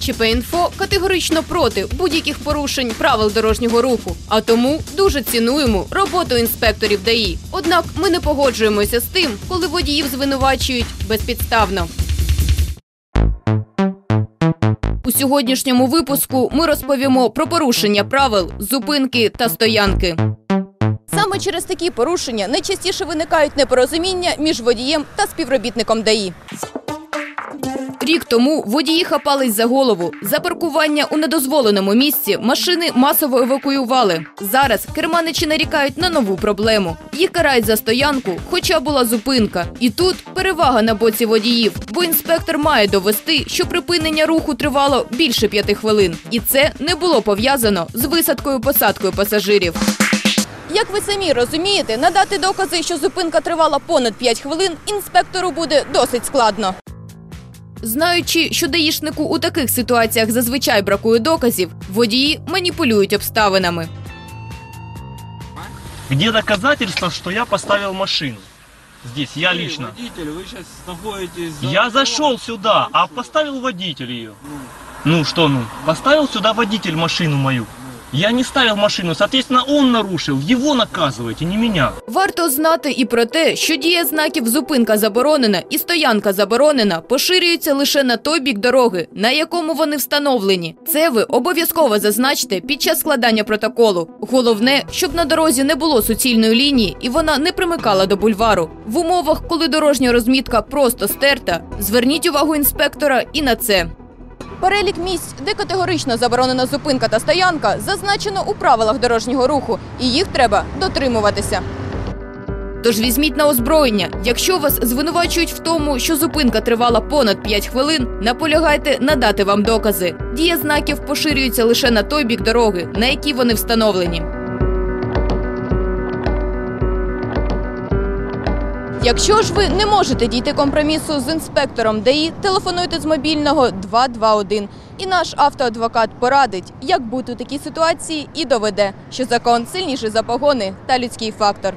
ЧП-інфо категорично проти будь-яких порушень правил дорожнього руху, а тому дуже цінуємо роботу інспекторів ДАІ. Однак ми не погоджуємося з тим, коли водіїв звинувачують безпідставно. У сьогоднішньому випуску ми розповімо про порушення правил, зупинки та стоянки. Саме через такі порушення найчастіше виникають непорозуміння між водієм та співробітником ДАІ. Рік тому водії хапались за голову. За паркування у недозволеному місці машини масово евакуювали. Зараз керманичі нарікають на нову проблему. Їх карають за стоянку, хоча була зупинка. І тут перевага на боці водіїв, бо інспектор має довести, що припинення руху тривало більше п'яти хвилин. І це не було пов'язано з висадкою-посадкою пасажирів. Як ви самі розумієте, надати докази, що зупинка тривала понад 5 хвилин, інспектору буде досить складно. Знаючи, що даїшнику у таких ситуаціях зазвичай бракує доказів, водії маніпулюють обставинами. Где доказательства, что я поставил машину? Здесь, я Вы, лично. Водитель, вы сейчас находитесь... за Я зашел сюда, а поставил водитель ее. Ну что ну? Поставил сюда водитель машину мою. Я не ставил машину, соответственно, он нарушил. Его наказывайте, не меня. Варто знати і про те, що дія знаків зупинка заборонена і стоянка заборонена поширюється лише на той бік дороги, на якому вони встановлені. Це ви обов'язково зазначте під час складання протоколу. Головне, щоб на дорозі не було суцільної лінії і вона не примикала до бульвару. В умовах, коли дорожня розмітка просто стерта, зверніть увагу інспектора і на це. Перелік місць, де категорично заборонена зупинка та стоянка, зазначено у правилах дорожнього руху, і їх треба дотримуватися. Тож візьміть на озброєння. Якщо вас звинувачують в тому, що зупинка тривала понад 5 хвилин, наполягайте надати вам докази. Дія знаків поширюється лише на той бік дороги, на якій вони встановлені. Якщо ж ви не можете дійти компромісу з інспектором ДАІ, телефонуйте з мобільного 221. І наш автоадвокат порадить, як бути у такій ситуації і доведе, що закон сильніший за погони та людський фактор.